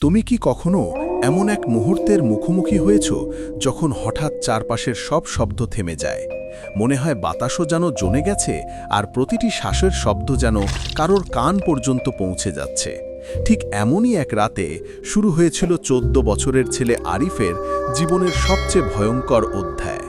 তুমি কি কখনো এমন এক মুহূর্তের মুখোমুখি হয়েছ যখন হঠাৎ চারপাশের সব শব্দ থেমে যায়? মনে হয় বাতাসও যেন জমে গেছে আর প্রতিটি শ্বাসের শব্দ যেন কারোর কান পর্যন্ত পৌঁছে যাচ্ছে। ঠিক এমনই এক রাতে শুরু হয়েছিল চোদ্দ বছরের ছেলে আরিফের জীবনের সবচেয়ে ভয়ঙ্কর অধ্যায়।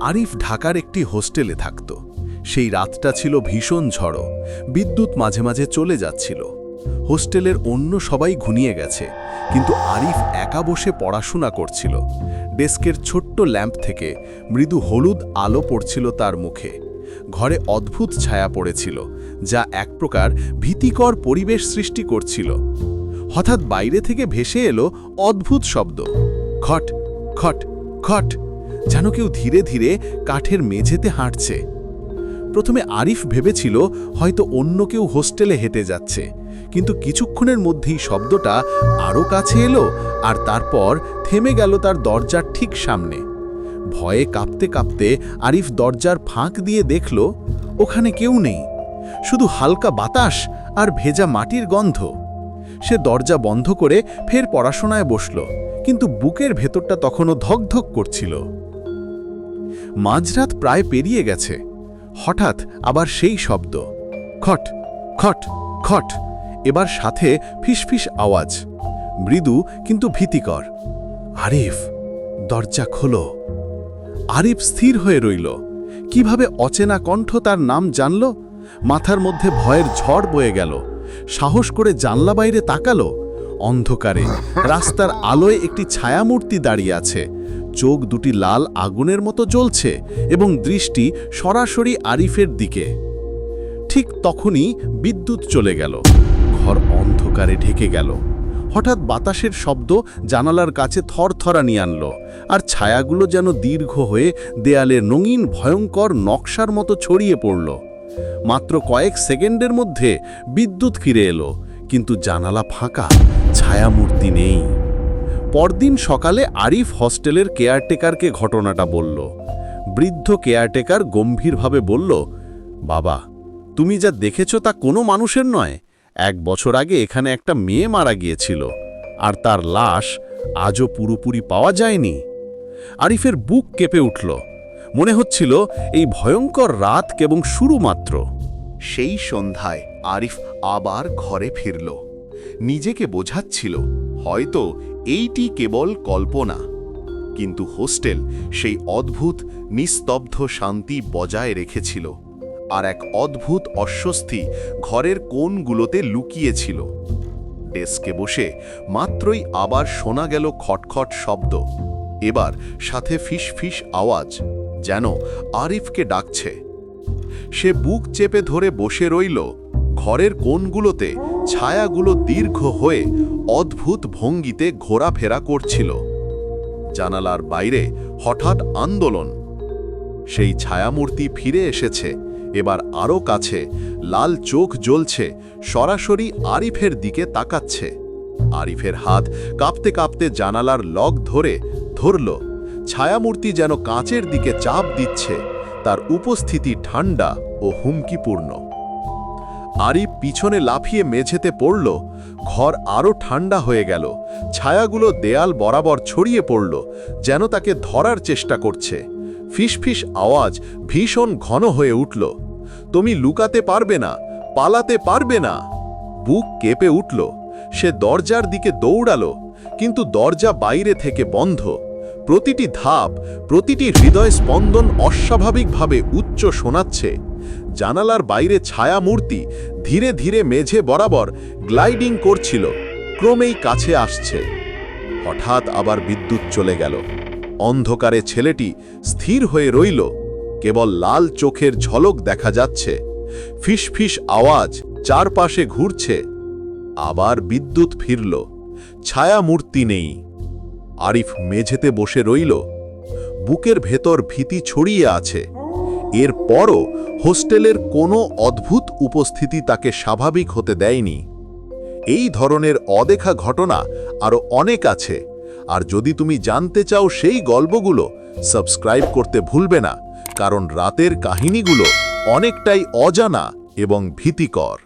আরিফ ঢাকার একটি হোস্টেলে থাকত। সেই রাতটা ছিল ভীষণ ঝড়ো। বিদ্যুৎ মাঝে মাঝে চলে যাচ্ছিল। হোস্টেলের অন্য সবাই ঘুমিয়ে গেছে, কিন্তু আরিফ একা বসে পড়াশোনা করছিল। ডেস্কের ছোট্ট ল্যাম্প থেকে মৃদু হলুদ আলো পড়ছিল তার মুখে। ঘরে অদ্ভুত ছায়া পড়েছিল, যা এক প্রকার ভীতিকর পরিবেশ সৃষ্টি করছিল। হঠাৎ বাইরে থেকে ভেসে এলো অদ্ভুত শব্দ। খট খট খট, যেন কেউ ধীরে ধীরে কাঠের মেঝেতে হাঁটছে। প্রথমে আরিফ ভেবেছিল হয়তো অন্য কেউ হোস্টেলে হেঁটে যাচ্ছে। কিন্তু কিছুক্ষণের মধ্যেই শব্দটা আরও কাছে এলো আর তারপর থেমে গেল তার দরজার ঠিক সামনে। ভয়ে কাঁপতে কাঁপতে আরিফ দরজার ফাঁক দিয়ে দেখল, ওখানে কেউ নেই। শুধু হালকা বাতাস আর ভেজা মাটির গন্ধ। সে দরজা বন্ধ করে ফের পড়াশোনায় বসল, কিন্তু বুকের ভেতরটা তখনও ধকধক করছিল। মাঝরাত প্রায় পেরিয়ে গেছে। হঠাৎ আবার সেই শব্দ, খট খট খট। এবার সাথে ফিসফিস আওয়াজ। মৃদু কিন্তু ভীতিকর। আরিফ, দরজা খোলো। আরিফ স্থির হয়ে রইল। কীভাবে অচেনা কণ্ঠ তার নাম জানল? মাথার মধ্যে ভয়ের ঝড় বয়ে গেল। সাহস করে জানলা বাইরে তাকালো। অন্ধকারে, রাস্তার আলোয় একটি ছায়ামূর্তি দাঁড়িয়ে আছে। চোখ দুটি লাল আগুনের মতো জ্বলছে এবং দৃষ্টি সরাসরি আরিফের দিকে। ঠিক তখনই বিদ্যুৎ চলে গেল। ঘর অন্ধকারে ঢেকে গেল। হঠাৎ বাতাসের শব্দ জানালার কাছে থরথরা নিয়ে আনলো, আর ছায়াগুলো যেন দীর্ঘ হয়ে দেয়ালে রঙিন ভয়ঙ্কর নকশার মতো ছড়িয়ে পড়ল। মাত্র কয়েক সেকেন্ডের মধ্যে বিদ্যুৎ ফিরে এলো, কিন্তু জানালা ফাঁকা, ছায়ামূর্তি নেই। পরদিন সকালে আরিফ হস্টেলের কেয়ারটেকারকে ঘটনাটা বলল। বৃদ্ধ কেয়ারটেকার গম্ভীরভাবে বলল, বাবা, তুমি যা দেখেছ তা কোনো মানুষের নয়। এক বছর আগে এখানে একটা মেয়ে মারা গিয়েছিল, আর তার লাশ আজও পুরোপুরি পাওয়া যায়নি। আরিফের বুক কেঁপে উঠল। মনে হচ্ছিল এই ভয়ঙ্কর রাত কেবল শুরু মাত্র সেই সন্ধ্যায় আরিফ আবার ঘরে ফিরল। নিজেকে বোঝাচ্ছিল, হয়তো এইটি কেবল কল্পনা। কিন্তু হোস্টেল সেই অদ্ভুত, নিস্তব্ধ শান্তি বজায় রেখেছিল। আর এক অদ্ভুত অস্বস্তি ঘরের কোণগুলোতে লুকিয়েছিল। ডেস্কে বসে মাত্রই আবার শোনা গেল খটখট শব্দ। এবার সাথে ফিস ফিস আওয়াজ, যেন আরিফকে ডাকছে। সে বুক চেপে ধরে বসে রইল। ঘরের কোণগুলোতে ছায়াগুলো দীর্ঘ হয়ে অদ্ভুত ভঙ্গিতে ঘোরাফেরা করছিল। জানালার বাইরে হঠাৎ আন্দোলন। সেই ছায়ামূর্তি ফিরে এসেছে। এবার আরও কাছে, লাল চোখ জ্বলছে, সরাসরি আরিফের দিকে তাকাচ্ছে। আরিফের হাত কাঁপতে কাঁপতে জানালার লগ ধরে ধরল, ছায়ামূর্তি যেন কাঁচের দিকে চাপ দিচ্ছে, তার উপস্থিতি ঠান্ডা ও হুমকিপূর্ণ। আরিফ পিছনে লাফিয়ে মেঝেতে পড়ল, ঘর আরও ঠান্ডা হয়ে গেল, ছায়াগুলো দেয়াল বরাবর ছড়িয়ে পড়ল, যেন তাকে ধরার চেষ্টা করছে। ফিসফিস আওয়াজ ভীষণ ঘন হয়ে উঠল। তুমি লুকাতে পারবে না, পালাতে পারবে না। বুক কেঁপে উঠল। সে দরজার দিকে দৌড়ালো, কিন্তু দরজা বাইরে থেকে বন্ধ। প্রতিটি ধাপ, প্রতিটি হৃদয় স্পন্দন অস্বাভাবিকভাবে উচ্চ শোনাচ্ছে। জানালার বাইরে ছায়া মূর্তি ধীরে ধীরে মেঝে বরাবর গ্লাইডিং করছিল, ক্রমেই কাছে আসছে। হঠাৎ আবার বিদ্যুৎ চলে গেল। অন্ধকারে ছেলেটি স্থির হয়ে রইল। কেবল লাল চোখের ঝলক দেখা যাচ্ছে। ফিসফিস আওয়াজ চারপাশে ঘুরছে। আবার বিদ্যুৎ ফিরল। ছায়া মূর্তি নেই। আরিফ মেঝেতে বসে রইল। বুকের ভেতর ভীতি ছড়িয়ে আছে। এরপরও হোস্টেলের কোনো অদ্ভুত উপস্থিতি তাকে স্বাভাবিক হতে দেয়নি। এই ধরনের অদেখা ঘটনা আরও অনেক আছে। আর যদি তুমি জানতে চাও সেই গল্পগুলো, সাবস্ক্রাইব করতে ভুলবে না, কারণ রাতের কাহিনীগুলো অনেকটাই অজানা এবং ভীতিকর।